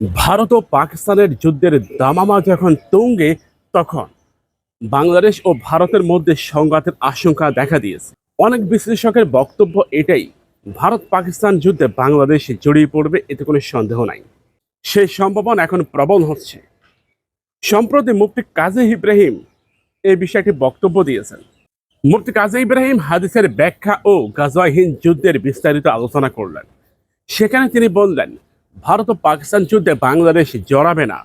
ভারত ও পাকিস্তানের যুদ্ধের দামামা যখন তুঙ্গে তখন। বাংলাদেশ ও ভারতের মধ্যে সংঘাতের আশঙ্কা দেখা দিয়েছে। অনেক বিশ্লেষকের বক্তব্য এটাই, ভারত পাকিস্তান যুদ্ধে বাংলাদেশ জড়িয়ে পড়বে এতে কোনো সন্দেহ নাই। সেই সম্ভাবনা এখন প্রবল হচ্ছে। সম্প্রতি মুফতি কাজী ইব্রাহিম এই বিষয়টি বক্তব্য দিয়েছেন। মুফতি কাজী ইব্রাহিম হাদিসের ব্যাখ্যা ও গাজাহীন যুদ্ধের বিস্তারিত আলোচনা করলেন। সেখানে তিনি বললেন ভারত ও পাকিস্তান যুদ্ধে বাংলাদেশ জড়াবে না।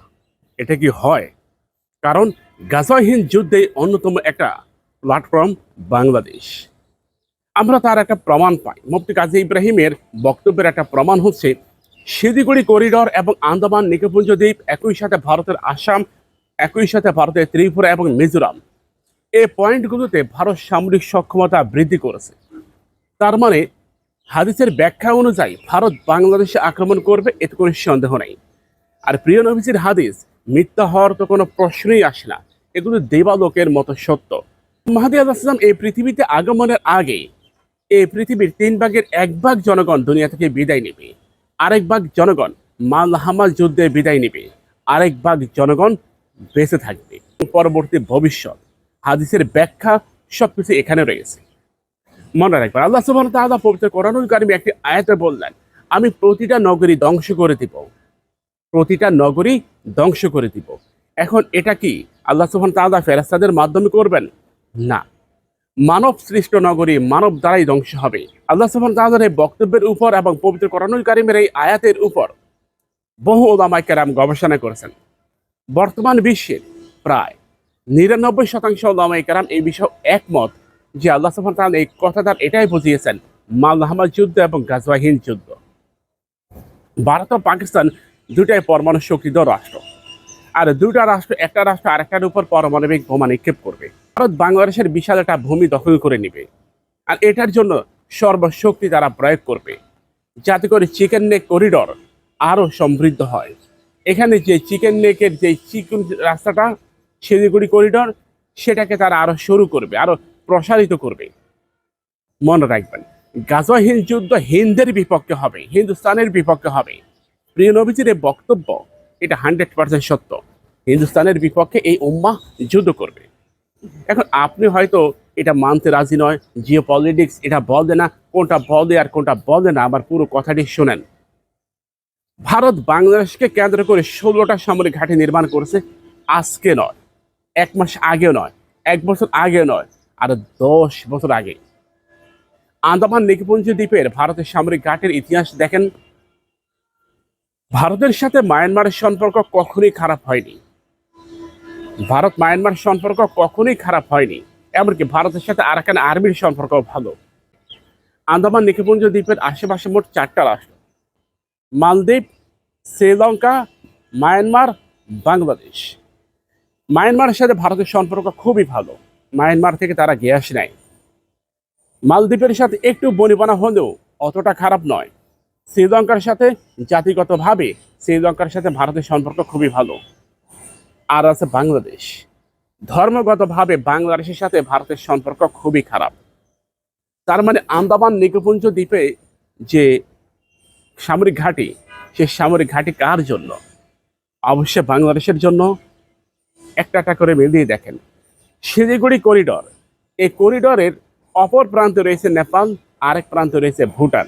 এটা কি হয়? কারণ গাজাহীন যুদ্ধে অন্যতম একটা প্ল্যাটফর্ম বাংলাদেশ। আমরা তার একটা প্রমাণ পাই। মুফতি কাজী ইব্রাহিমের বক্তব্যের একটা প্রমাণ হচ্ছে, শিলিগুড়ি করিডর এবং আন্দামান নিকোপুঞ্জ দ্বীপ একই সাথে ভারতের আসাম, একই সাথে ভারতের ত্রিপুরা এবং মিজোরাম, এই পয়েন্টগুলোতে ভারত সামরিক সক্ষমতা বৃদ্ধি করেছে। তার মানে হাদিসের ব্যাখ্যা অনুযায়ী ভারত বাংলাদেশে আক্রমণ করবে এতে কোনো সন্দেহ নেই। আর প্রিয় নবীজির হাদিস, মিথ্যা হওয়ার তো কোনো প্রশ্নই আসে না। এগুলো দেবালোকের মতো সত্য। মাহাদি আলাহিসাম এই পৃথিবীতে আগমনের আগে এই পৃথিবীর তিন ভাগের এক ভাগ জনগণ দুনিয়া থেকে বিদায় নেবে। আরেক ভাগ জনগণ মালহামাল যুদ্ধে বিদায় নেবে। আরেক ভাগ জনগণ বেঁচে থাকবে। পরবর্তী ভবিষ্যৎ। হাদিসের ব্যাখ্যা সবকিছু এখানে রয়েছে। মনে রাখবেন। আল্লাহ সুবহান তাআলা পবিত্র কোরআনুল কারিমে একটি আয়াতে বললেন, আমি প্রতিটা নগরী ধ্বংস করে দিব। প্রতিটা নগরী ধ্বংস করে দিব। এখন এটা কি? আল্লাহ সুবহান তাআলা ফেরেশতাদের মাধ্যমে করবেন? না। মানব সৃষ্ট নগরী মানব দ্বারাই ধ্বংস হবে। আল্লাহ সুবহান তাআলার এই বক্তব্যের উপর এবং পবিত্র কোরআনুল কারিমের এই আয়াতের উপর বহু ওলামাই কেরাম গবেষণা করেছেন। বর্তমান বিশ্বের প্রায় নিরানব্বই শতাংশ ওলামাই কেরাম এই বিষয়ে একমত যে আল্লাহ সুবহান তাআলা এই কথাটা এটাই বুঝিয়েছেন মালহামা যুদ্ধ এবং গাজওয়াহীন যুদ্ধ। ভারত ও পাকিস্তান দুটাই পরমাণু শক্তিধর রাষ্ট্র। আর দুটা রাষ্ট্র, একটা রাষ্ট্র আরেকটার উপর পারমাণবিক বোমা নিক্ষেপ করবে। ভারত বাংলাদেশের বিশাল একটা ভূমি দখল করে নেবে। আর এটার জন্য সর্বশক্তি তারা প্রয়োগ করবে। যাতে করে চিকেন নেক করিডর আরও সমৃদ্ধ হয়। এখানে যে চিকেন নেকের যে চিকন রাস্তাটা, শিলিগুড়ি করিডর, সেটাকে তারা আরও শুরু করবে। আরও প্রসারিত করবে। মনে রাখবেন গাজাহীন যুদ্ধ হিন্দের বিপক্ষে হবে, হিন্দুস্তানের বিপক্ষে হবে। প্রিয় নবীজির বক্তব্য, এটা হান্ড্রেড পার্সেন্ট সত্য। হিন্দুস্তানের বিপক্ষে এই উম্মা যুদ্ধ করবে। এখন আপনি হয়তো এটা মানতে রাজি নয় জিও পলিটিক্স এটা বলে না, কোনটা বলে আর কোনটা বলে না, আমার পুরো কথাটি শোনেন। ভারত বাংলাদেশকে কেন্দ্র করে ষোলোটা সামরিক ঘাঁটি নির্মাণ করেছে, আজকে নয়, এক মাস আগেও নয়, এক বছর আগে নয় আর দশ বছর আগে। আন্দামান নিকুঞ্জ দ্বীপের ভারতের সামরিক ঘাটের ইতিহাস দেখেন, ভারতের সাথে মায়ানমারের সম্পর্ক কখনোই খারাপ হয়নি। ভারত মায়ানমার সম্পর্ক কখনোই খারাপ হয়নি, এমনকি ভারতের সাথে আরাকান আর্মির সম্পর্ক ভালো। আন্দামান নিকুঞ্জ দ্বীপের আশেপাশে মোট চারটা রাষ্ট্র, মালদ্বীপ, শ্রীলঙ্কা, মায়ানমার, বাংলাদেশ। মায়ানমারের সাথে ভারতের সম্পর্ক খুবই ভালো। মায়ানমার থেকে তারা গ্যাস নেয় মালদ্বীপের সাথে একটু বনিবনা হলেও অতটা খারাপ নয়। শ্রীলঙ্কার সাথে জাতিগতভাবে শ্রীলঙ্কার সাথে ভারতের সম্পর্ক খুবই ভালো। আর আছে বাংলাদেশ। ধর্মগতভাবে বাংলাদেশের সাথে ভারতের সম্পর্ক খুবই খারাপ। তার মানে আন্দামান নিকুঞ্জ দ্বীপে যে সামরিক ঘাঁটি, সে সামরিক ঘাঁটি কার জন্য? অবশ্যই বাংলাদেশের জন্য। একটা একটা করে মিলিয়ে দেখেন। শিলিগুড়ি করিডর। এই করিডরের অপর প্রান্তে রয়েছে নেপাল, আরেক প্রান্তে রয়েছে ভুটান।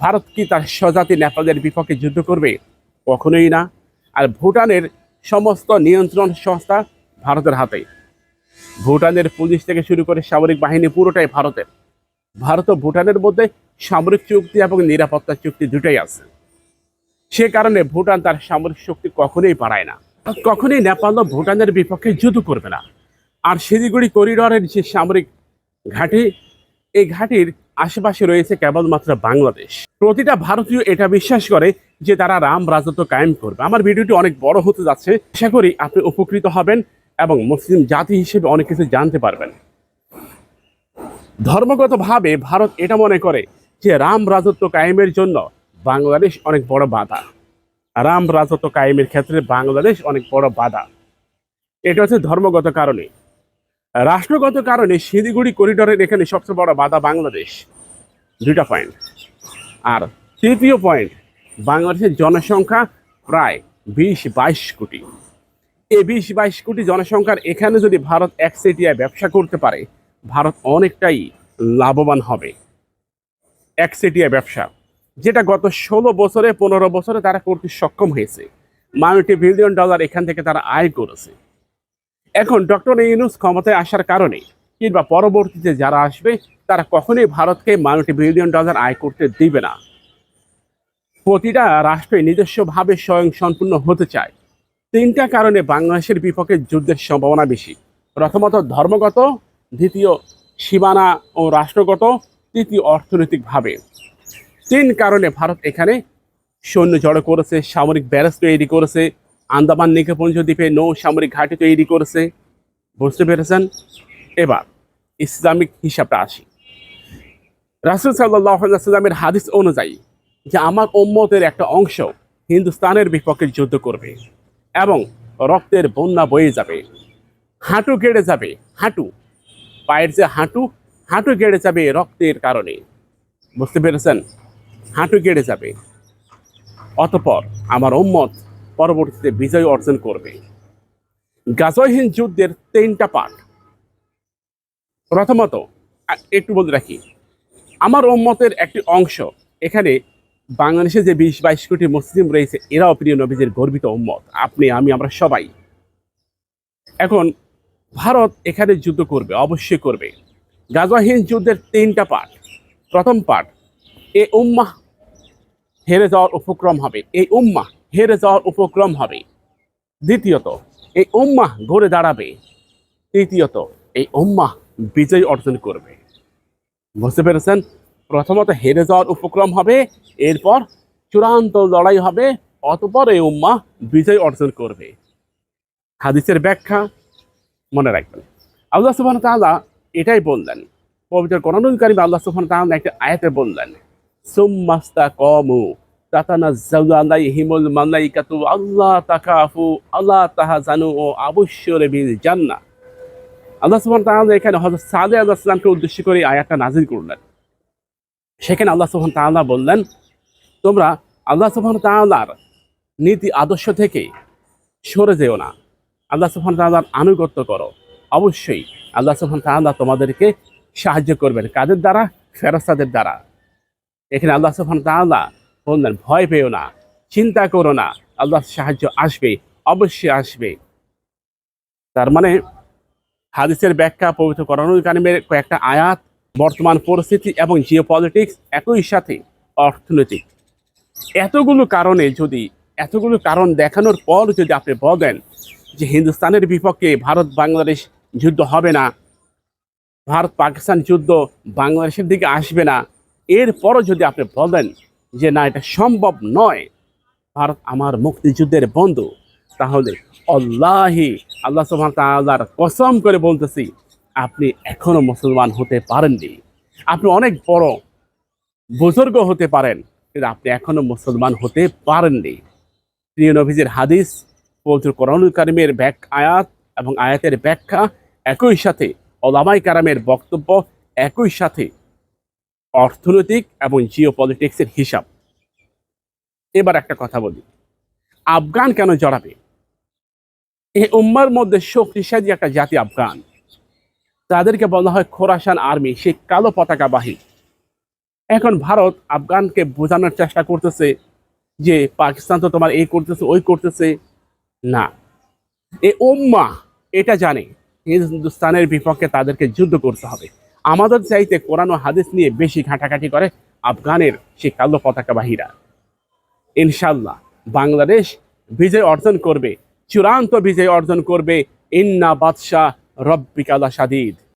ভারত কি তার স্বজাতি নেপালের বিপক্ষে যুদ্ধ করবে? কখনোই না। আর ভুটানের সমস্ত নিয়ন্ত্রণ সংস্থা ভারতের হাতে। ভুটানের পুলিশ থেকে শুরু করে সামরিক বাহিনী পুরোটাই ভারতের। ভারত ও ভুটানের মধ্যে সামরিক চুক্তি এবং নিরাপত্তা চুক্তি দুটোই আছে। সে কারণে ভুটান তার সামরিক শক্তি কখনোই বাড়ায় না। কখনোই নেপাল ও ভুটানের বিপক্ষে যুদ্ধ করবে না। আর শিলিগুড়ি করিডরের যে সামরিক ঘাঁটি, এই ঘাঁটির আশেপাশে রয়েছে কেবলমাত্র বাংলাদেশ। প্রতিটা ভারতীয় এটা বিশ্বাস করে যে তারা রাম রাজত্ব কায়েম করবে। আমার ভিডিওটি অনেক বড় হতে যাচ্ছে। আশা করি আপনি উপকৃত হবেন এবং মুসলিম জাতি হিসেবে অনেক কিছু জানতে পারবেন। ধর্মগতভাবে ভারত এটা মনে করে যে রাম রাজত্ব কায়েমের জন্য বাংলাদেশ অনেক বড় বাধা। রাম রাজত্ব কায়েমের ক্ষেত্রে বাংলাদেশ অনেক বড় বাধা। এটা হচ্ছে ধর্মগত কারণে। রাষ্ট্রগত কারণে শিলিগুড়ি করিডোরের এখানে সবচেয়ে বড় বাধা বাংলাদেশ। দুইটা পয়েন্ট আর তৃতীয় পয়েন্ট বাংলাদেশের জনসংখ্যা প্রায় বিশ বাইশ কোটি। এই বিশ বাইশ কোটি জনসংখ্যার এখানে যদি ভারত একচেটিয়ায় ব্যবসা করতে পারে, ভারত অনেকটাই লাভবান হবে। একচেটিয়া ব্যবসা, যেটা গত ষোলো বছরে, পনেরো বছরে তারা করতে সক্ষম হয়েছে। মাল্টি বিলিয়ন ডলার এখান থেকে তারা আয় করেছে। এখন ডক্টর ইউনুস ক্ষমতায় আসার কারণে কিংবা পরবর্তীতে যারা আসবে, তারা কখনোই ভারতকে মাল্টি বিলিয়ন ডলার আয় করতে দিবে না। প্রতিটা রাষ্ট্রই নিজস্বভাবে স্বয়ং সম্পূর্ণ হতে চায়। তিনটা কারণে বাংলাদেশের বিপক্ষে যুদ্ধের সম্ভাবনা বেশি। প্রথমত ধর্মগত, দ্বিতীয় সীমানা ও রাষ্ট্রগত, তৃতীয় অর্থনৈতিকভাবে। তিন কারণে ভারত এখানে সৈন্য জড়ো করেছে, সামরিক ব্যারেজ তৈরি করেছে আন্দামান নিকোপঞ্জ দ্বীপে নৌ সামরিক ঘাঁটি তৈরি করেছে। বুঝতে পেরেছেন? এবার ইসলামিক হিসাবটা আসি। রাসুল সাল্লামের হাদিস অনুযায়ী যে আমার উম্মতের একটা অংশ হিন্দুস্তানের বিপক্ষে যুদ্ধ করবে এবং রক্তের বন্যা বয়ে যাবে, হাঁটু গেড়ে যাবে, হাঁটু, পায়ের যে হাঁটু হাঁটু কেড়ে যাবে রক্তের কারণে। বুঝতে পেরেছেন? হাঁটু গেড়ে যাবে। অতপর আমার উম্মত পরবর্তীতে বিজয় অর্জন করবে। গাজয়হীন যুদ্ধের তিনটা পার্ট প্রথমত, একটু বলে রাখি, আমার উম্মতের একটি অংশ, এখানে বাংলাদেশে যে বিশ বাইশ কোটি মুসলিম রয়েছে, এরাও প্রিয় নবীদের গর্বিত উম্মত। আপনি, আমি, আমরা সবাই। এখন, ভারত এখানে যুদ্ধ করবে, অবশ্যই করবে। গাজাহীন যুদ্ধের তিনটা পার্ট প্রথম পার্ট এ উম্মাহ হেরে যাওয়ার উপক্রম হবে। এই উম্মাহ হেরে যাওয়ার উপক্রম হবে। দ্বিতীয়ত, এই উম্মাহ ঘুরে দাঁড়াবে। তৃতীয়ত, এই উম্মাহ বিজয় অর্জন করবে। বুঝতে পেরেছেন? প্রথমত হেরে যাওয়ার উপক্রম হবে, এরপর চূড়ান্ত লড়াই হবে, অতপর এই উম্মাহ বিজয় অর্জন করবে। হাদিসের ব্যাখ্যা মনে রাখবেন। আল্লাহ সুবহান তাআলা এটাই বললেন। পবিত্র কোরআনুল কারীম আল্লাহ সুবহান তাআলা একটা আয়াতে বললেন সুম্মাস্তা কমু তাতানাজ্জালু আলাইহিমুল মালাইকাতু, আল্লাহ তাকাফু, আল্লাহ তাহাজানু ও আবশ্যরে বিল জান্নাহ। আল্লাহ সুবহান তাআলা এখানে হযরত সালেহ আলাইহিস সালামকে উদ্দেশ্য করে আয়াতটা নাজিল করলেন। সেখানে আল্লাহ সুবহান তাআলা বললেন, তোমরা আল্লাহ সুবহান তাআলার নীতি আদর্শ থেকে সরে যেও না। আল্লাহ সুবহান তাআলার আনুগত্য করো। অবশ্যই আল্লাহ সুবহান তাআলা তোমাদেরকে সাহায্য করবেন কাদের দ্বারা? ফেরস্তাদের দ্বারা। এখানে আল্লাহ সুবহান তাআলা বললেন, ভয় পেও না, চিন্তা করো না আল্লাহ সাহায্য আসবে অবশ্যই আসবে তার মানে হাদিসের ব্যাখ্যা পবিত্র করণুল কারিমের কয়েকটা আয়াত, বর্তমান পরিস্থিতি এবং জিও পলিটিক্স একই সাথে অর্থনৈতিক। এতগুলো কারণে যদি, এতগুলো কারণ দেখানোর পর যদি আপনি বলেন যে হিন্দুস্তানের বিপক্ষে ভারত বাংলাদেশ যুদ্ধ হবে না ভারত পাকিস্তান যুদ্ধ বাংলাদেশের দিকে আসবে না, এরপরও যদি আপনি বলেন যে না, এটা সম্ভব নয়। ভারত আমার মুক্তিযুদ্ধের বন্ধু। তাহলে অল্লাহি আল্লাহ সুবহান তাআলার কসম করে বলতেছি, আপনি এখনও মুসলমান হতে পারেননি। আপনি অনেক বড় বুজুর্গ হতে পারেন, কিন্তু আপনি এখনও মুসলমান হতে পারেননি। প্রিয় নবীজির হাদিস, পবিত্র কোরআনুল কারিমের ব্যাক আয়াত এবং আয়াতের ব্যাখ্যা একই সাথে ওলামাই কারামের বক্তব্য একই সাথে। অর্থনৈতিক এবং জিও পলিটিক্সের হিসাব। এবার একটা কথা বলি। আফগান কেন জড়াবে? এই উম্মার মধ্যে শক্তিশালী একটা জাতি আফগান। তাদেরকে বলা হয় খোরাসান আর্মি, সেই কালো পতাকাবাহী এখন ভারত আফগানকে বোঝানোর চেষ্টা করতেছে যে, পাকিস্তান তো তোমার এই করতেছে, ওই করতেছে। না। এ উম্মা এটা জানে হিন্দুস্তানের বিপক্ষে তাদেরকে যুদ্ধ করতে হবে। আমাদের চাইতে কোরআন হাদিস নিয়ে বেশি ঘাঁটাঘাঁটি করে আফগানের সেই কালো পতাকাবাহীরা ইনশাল্লাহ বাংলাদেশ বিজয় অর্জন করবে, চূড়ান্ত বিজয় অর্জন করবে, ইন্না বাদশাহ রব্বিকালা সাদিদ